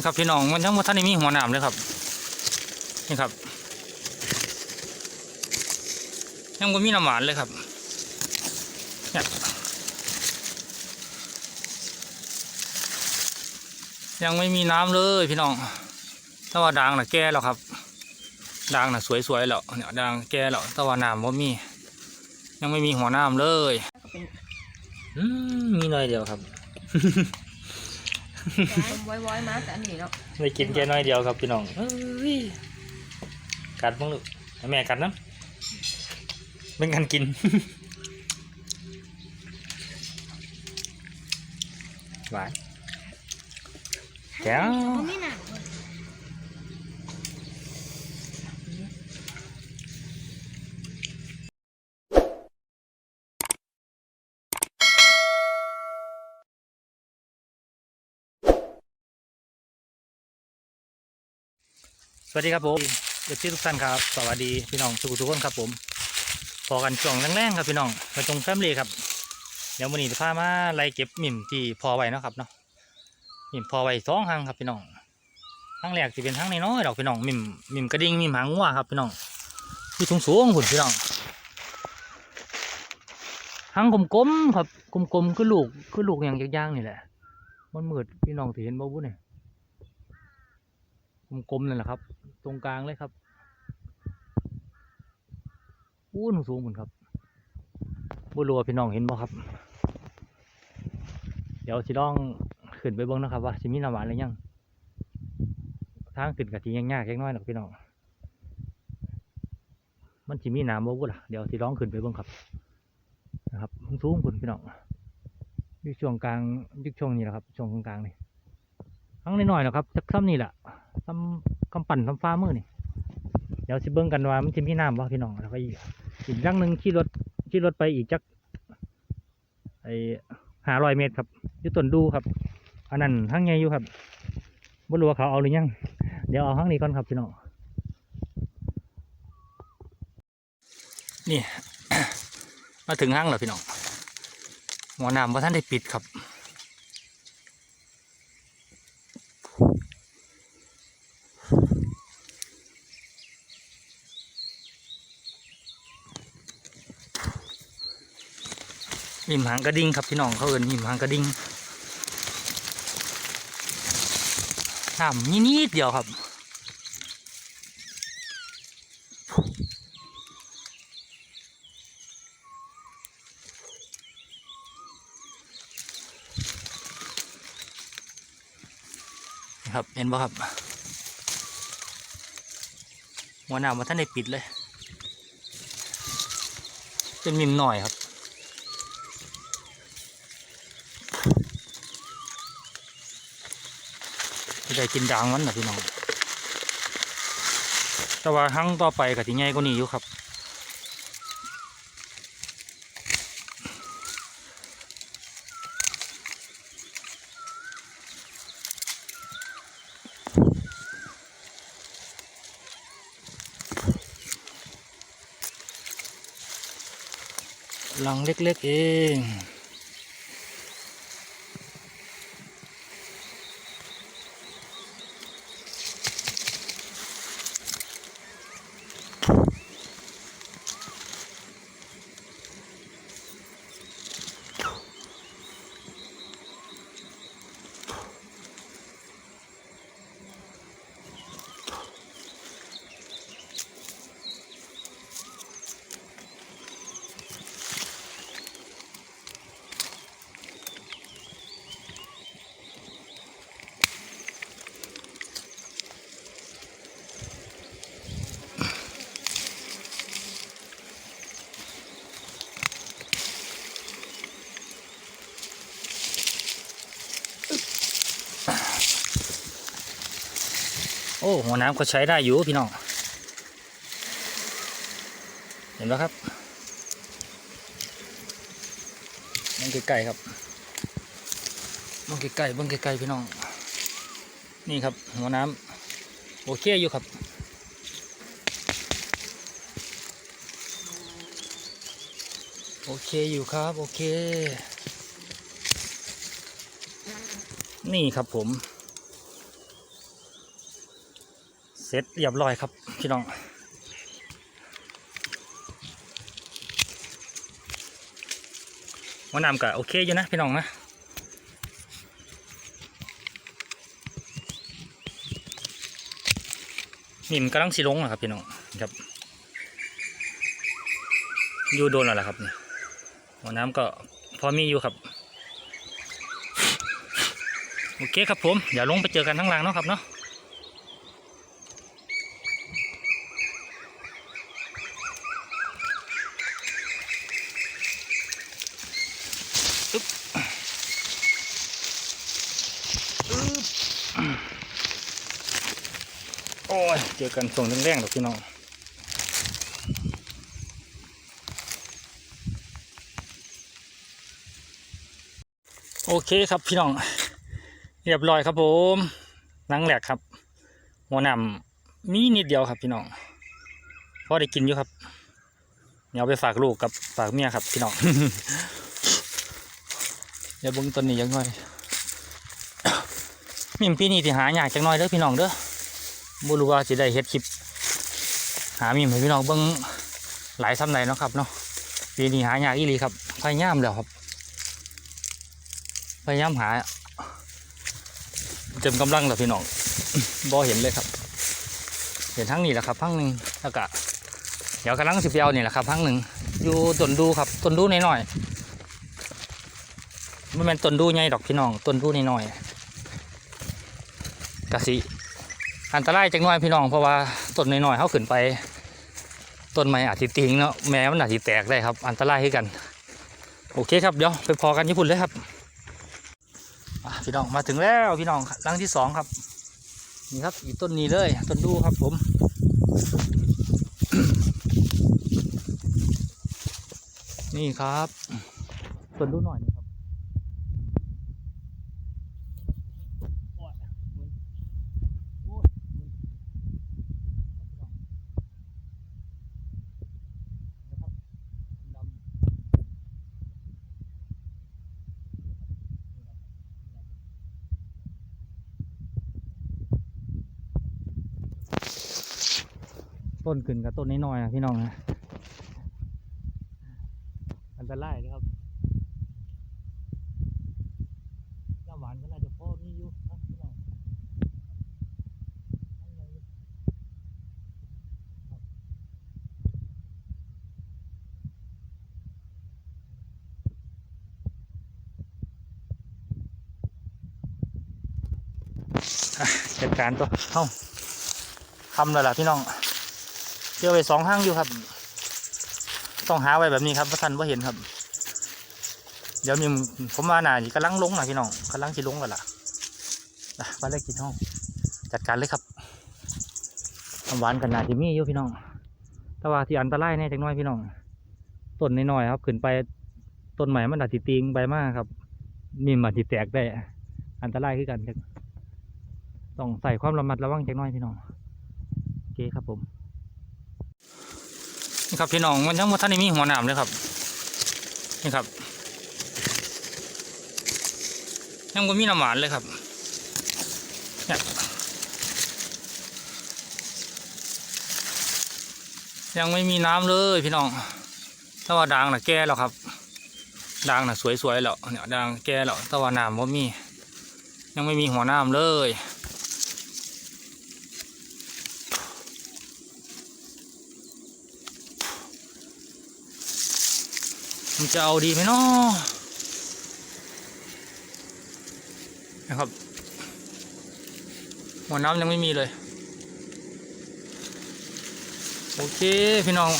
นี่ครับพี่น้องมันยังบ่ทันได้มีหัวหนามเลยครับ นี่ครับ ยังบ่มีน้ำหวานเลยครับเนี่ยยังไม่มีน้ำเลยพี่น้องแต่ว่าด่างน่ะแก่แล้วครับด่างน่ะสวยๆแล้วเนี่ยด่างแก่แล้วแต่ว่าน้ำบ่มี ยังไม่มีหัวน้ำเลยอืมมีหน่อยเดียวครับ ว้อยๆมาแต่อันนี้เนาะได้กินแค่น้อยเดียวครับพี่น้องเอ้ยกัดบ้างลูกให้แม่กัดนะเป็นกันกินหวานแก้วไม่หนัก สวัสดีครับผมเด็กที่ทุกท่านครับ สวัสดีพี่น้องทุกทุกคนครับผมพอกันช่วงแรงๆครับพี่น้องมาตรงแฟมลีครับ เดี๋ยววันนี้จะพามาไล่เก็บหมิ่มที่พอไว้นะครับเนาะหมิ่มพอไว้สองหางครับพี่น้องหางแรกจะเป็นหางน้อยๆดอกพี่น้องหมิ่มหมิ่มกระดิ่งหมิ่มหางงัวครับพี่น้องที่สูงสูงๆคุณพี่น้องหางกลมๆครับกลมๆคือลูกคือลูกอย่างย่างๆนี่แหละมันมืดพี่น้องที่เห็นบ่บุ้เนี่ย กลมๆนั่นแหละครับ ตรงกลางเลยครับอู้หนูสูงเหมือนครับบุรัวพี่น้องเห็นบ่ครับ เดี๋ยวสิลองขึ้นไปเบิ่งนะครับว่าสิมีน้ำหวานหรือยังทางขึ้นกะทิยังยากเล็กน้อยหรอกพี่น้องมันสิมีน้ำบ่บุล่ะเดี๋ยวสิลองขึ้นไปเบิ่งครับ นะครับสูงคุณพี่น้องอยู่ช่วงกลางยู่ช่วงนี้แหละครับช่วงกลางๆนี่ทั้งน้อยๆนะครับสักซ้ำนี่แหละ ซ้ำกำปั่นซ้ำฟ้ามือนี่เดี๋ยวสิเบิ้งกันว่ามันจะมีน้ำบ่พี่น้องแล้วก็อีกอีกอย่งหนึ่งขี่รถขี่รถไปอีกจักไอหาร้อยเมตรครับอยุต้นดูครับอันนั้นทั้งไงอยู่ครับบ่รู้ว่าเขาเอาหรือยัง เดี๋ยวเอาทั้งนี้ก่อนครับพี่น้องนี่ มาถึงห้างแล้วพี่น้องหัวน้ำว่าท่านได้ปิดครับ หิมหางกระดิ่งครับพี่น้องเขาเอินหิมหางกระดิ่งน้ำนิดๆเดียวครับครับเห็นบ่ครับหัวหน้ามาท่านได้ปิดเลยเป็นมิมหน่อยครับ ไม่ได้กินด่างมันนะพี่น้อง แต่ว่าครั้งต่อไปกับที่ใหญ่กว่านี้อยู่ครับ หลังเล็กๆเอง โอ้หัวน้ำก็ใช้ได้อยู่พี่น้อง เห็นไหมครับมองไกลๆครับมองไกลๆเบิ้งไกลๆพี่น้อง นี่ครับหัวน้ำโอเคอยู่ครับโอเคอยู่ครับโอเค นี่ครับผม เสร็จเรียบร้อยครับพี่น้องว่านำก็โอเคอยู่นะพี่น้องนะนี่มันกำลังสีลงนะครับพี่น้องครับอยู่โดนแล้วล่ะครับนี่หัวน้ำก็พอมีอยู่ครับโอเคครับผมเดี๋ยวลงไปเจอกันทั้างล่างเนาะครับเนาะ โอ้ย เจอกันส่งแรงๆหรอกพี่น้องโอเคครับพี่น้อง เรียบร้อยครับผมหนังแหลกครับ หัวหนำมีนิดเดียวครับพี่น้องพอได้กินอยู่ครับเดี๋ยวเอาไปฝากลูกกับฝากเมียครับพี่น้องเดี๋ยวบิ้งต้นนี้ยังน้อยมีมปีนี้ที่หายากจังน้อยเด้อพี่น้องเด้อ บ่รู้ว่าสิได้เฮ็ดคลิป หามีมให้พี่น้องเบิ่งหลายซ้ำใดเนาะครับเนาะปีนี้หายากอีหลีครับพยายามแล้วครับ พยายามหาเต็มกำลังแล้วพี่น้องบ่เห็นเลยครับ เห็นทั้งนี้แหละครับทั้งหนึ่งแล้วก็เดี๋ยวกำลังสิบเปียวนี่แหละครับทั้งหนึ่งอยู่ต้นดูครับต้นดูน้อยๆมันเป็นต้นดูใหญ่ดอกพี่น้องต้นดูน้อยๆกะสิ อันตรายจังน้อยพี่น้องเพราะว่าต้นน้อยๆเขาขึ้นไปต้นไม้อาจจะติงเนาะแม้มันอาจจะแตกได้ครับ อันตรายให้กัน โอเคครับเดี๋ยวไปพอกันญี่ปุ่นเลยครับพี่น้องมาถึงแล้วพี่น้องหลังที่สองครับนี่ครับอีกต้นนี้เลยต้นดูครับผมนี่ครับต้นดูหน่อยนะครับโอ้ยหมุนโอ้ยหมุนครับพี่น้องนะครับดำ ต้นขึ้นกับต้นน้อยๆนะพี่น้องนะอันตรายนะครับน้ำหวานก็น่าจะพอมีอยู่นะพี่น้องจัดการตัวเข้าทำเลยล่ะพี่น้อง เจอไปสองห้างอยู่ครับ ต้องหาไว้แบบนี้ครับพระท่านว่าเห็นครับ เดี๋ยวมีผมมาหน่านี่กำลังลงหน่ะพี่น้องกำลังสิลงกันล่ะนะบ้าเลขกี่ห้องจัดการเลยครับน้ำหวานกันนาที่มีอยู่พี่น้องแต่ว่าที่อันตรายแน่จังน้อยพี่น้องต้นน้อยๆครับขึ้นไปต้นใหม่มันอาจจะตีงใบมากครับ มีมันอาจจะแตกได้อันตรายขึ้นกันต้องใส่ความระมัดระวังจังน้อยพี่น้องโอเคครับผม ครับพี่น้องมันยังว่าท่านมีหัวหนามเลยครับ นี่ครับ ยังไม่มีน้ำหวานเลยครับเนี่ยยังไม่มีน้ำเลยพี่น้อง ถ้าว่าด่างน่ะแก่แล้วครับด่างน่ะสวยๆแล้วเนี่ยด่างแก่แล้วถ้าว่าน้ำว่ามี ยังไม่มีหัวน้ำเลย มันจะเอาดีไหมเนาะนะครับ หัวน้ำยังไม่มีเลย โอเคพี่น้อง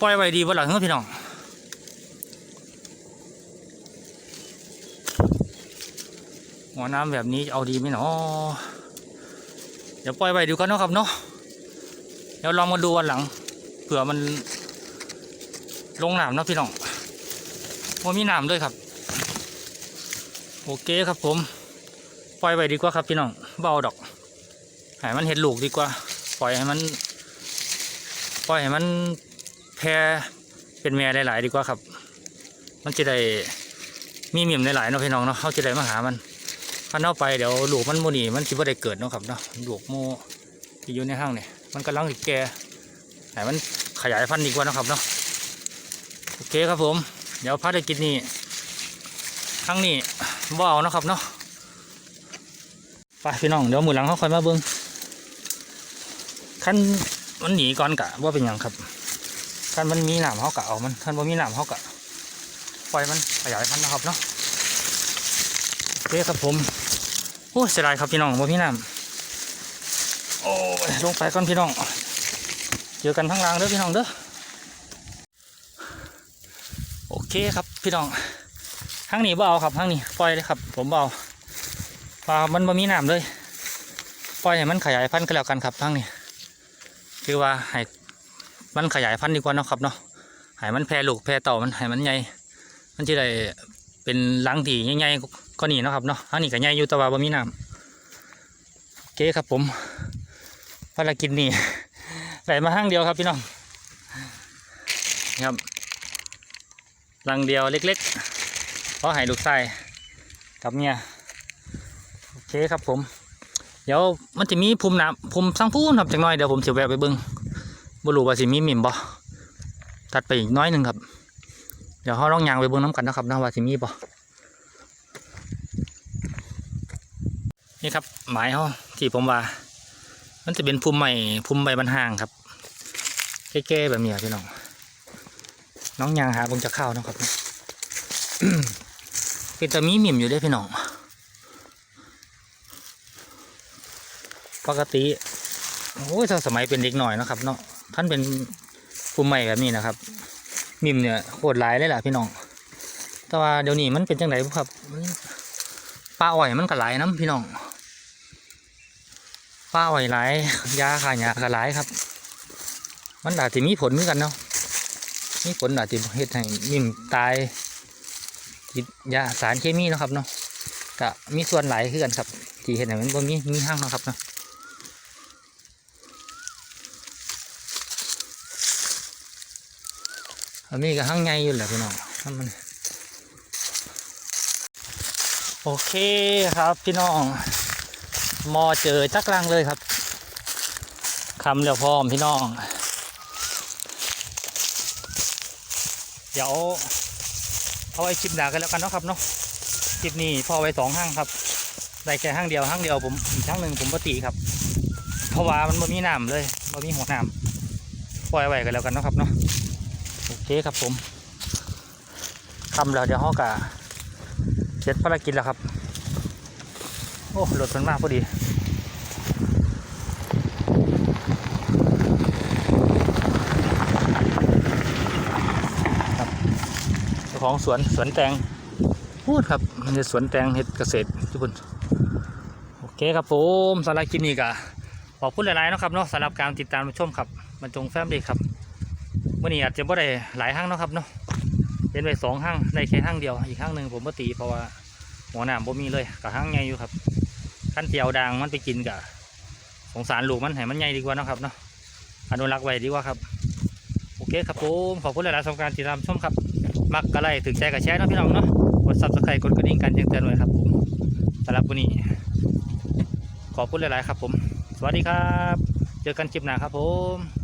ปล่อยไว้ดีบ่หลังเฮ้อพี่น้องหัวน้ำแบบนี้เอาดีไหมเนาะเดี๋ยวปล่อยไว้ดูกันนะครับเนาะเดี๋ยวลองมาดูวันหลังเผื่อมัน ลงน้ำนะพี่น้องว่ามีน้ำด้วยครับ โอเคครับผม ปล่อยไว้ดีกว่าครับพี่น้องเบาดอกให้มันเห็ดลูกดีกว่า ปล่อยให้มัน ปล่อยให้มันแพร่เป็นแม่หลายๆดีกว่าครับ มันจะได้มีเมียมหลายๆเนาะพี่น้องเนาะเขาจะได้มาหามันพันเอาไปเดี๋ยวลูกมันโมนีมันคิดว่าได้เกิดเนาะครับเนาะลูกโมที่อยู่ในห้างเนี่ยมันกำลังติแก่ไหนมันขยายพันธุ์ดีกว่านะครับเนาะ โอเคครับผม เดี๋ยวพัดได้กินนี่ห้งนี้บ่เอานะครับเนาะไปพี่น้องเดี๋ยวมือหลังเขาคอยมาเบิ้งขั้นมันหนีก่อนกะว่าเป็นยังครับขั้นมันมีหนามเขากะเอามันขั้นว่ามีหนามเขากะปล่อยมันขยายพันธุ์นะครับเนาะโอเคครับผมโอ้เสียดายครับพี่น้องว่ามีหนามโอ้ลงไปก่อนพี่น้องเจอกันข้างล่างเด้อพี่น้องเด้อ โอ เคครับพี่น้องข้างนี้บ่เอาครับข้างนี้ปล่อยเลยครับ ผมบ่เอาปลามันบ่มีน้ำเลยปล่อยให้มันขยายพันธุ์ก็แล้วกันครับข้างนี้คือว่าให้มันขยายพันธุ์ดีกว่านะครับเนาะให้มันแพร่ลูกแพร่เต่ามันให้มันใหญ่มันจะได้เป็นลังที่ใหญ่ๆก็นี่เนาะครับเนาะข้างนี้ก็ใหญ่อยู่แต่ว่าบ่มีน้ำโอเคครับผมภารกิจนี่ไหลมาห้างเดียวครับพี่น้องนี่ครับ รังเดียวเล็กๆเพราะให้ลูกไส้กับเนี่ยโอเคครับผม เดี๋ยวมันจะมีภูมิน้ำภูมิสังพูนครับจังน้อยเดี๋ยวผมจะแวะไปเบิ้งบรูว่าสิมีมิมบ่ตัดไปอีกน้อยหนึ่งครับ เดี๋ยวเขาลองยางไปเบิ้งน้ำกันนะครับนะว่าสิมีบ่นี่ครับหมายเขาที่ผมว่า มันจะเป็นภูมิใหม่ภูมิใบบันหางครับแก่ๆแบบนี้พี่น้อง น้องยางหาคงจะเข้านะครับเป็นตะมีหมิ่มอยู่ด้วยพี่น้องปกติโอ้ยถ้าสมัยเป็นเด็กหน่อยนะครับ เนาะท่านเป็นภูมิใหม่แบบนี้นะครับมิ่มเนี่ยโคตรหลายเลยล่ะพี่น้อง แต่ว่าเดี๋ยวนี้มันเป็นจังไดครับปลาอ่อยมันก็หลายน้ำพี่น้องป้าไว้หลายยาขายยาก็หลายครับ มันอาจจะมีผลเหมือนกันเนาะ มีผลอาจจะเฮ็ดให้นิ่มตายกินยาสารเคมีนะครับเนาะก็มีส่วนหลายคือกันครับที่เห็นให้มันบ่มีมีห้างนะครับเนาะอันนี้ก็ห้างใหญ่อยู่แหละพี่น้องถ้ามันโอเคครับพี่น้องมอเจอจักรังเลยครับคำเดียวพร้อมพี่น้อง เดี๋ยวเอาไว้คลิปหนากันแล้วกันเนาะครับเนาะคลิปนี้พอไว้สองห้างครับ ได้แค่ห้างเดียวห้างเดียวผมอีกห้างหนึ่งผมปกติครับ เพราะว่ามันบ่มีน้ำเลยบ่มีหัวน้ำปล่อยไว้กันแล้วกันเนาะครับเนาะโอเคครับผมคำแล้วเดี๋ยวห้อกะเสร็จภารกิจแล้วครับ โอ้รถมันมากพอดี ครับเจ้า ของสวนสวนแตงพูดครับเฮ็ดสวนแตงเห็ดเกษตรทุกคนโอเคครับผมสำหรับคลิปนี้ก็ขอบคุณหลายๆนะครับเนาะสำหรับการติดตามชมครับมันจงแฟมดีครับวันนี้อาจจะไม่ได้หลายห้างนะครับเนาะเป็นไปสองห้างในแค่ห้างเดียวอีกห้างหนึ่งผมก็ตีเพราะว่าหัวหนามบ่มีเลยกับห้างใหญ่อยู่ครับขั้นเตียวดังมันไปกินกะสงสารลูกมันให้มันใหญ่ดีกว่านะครับเนาะอนุรักษ์ไว้ดีกว่าครับโอเคครับผมขอบคุณหลายๆสำหรับการติดตามชมครับ มักกะไรถึงใจกับแชร์นะพี่น้องเนาะกดซับสไครต์กดกระดิ่งกันแจ้งเตือนเลยครับผมสำหรับวันนี้ ขอบคุณหลาย ๆ ครับผม สวัสดีครับ เจอกันคลิปหน้าครับผม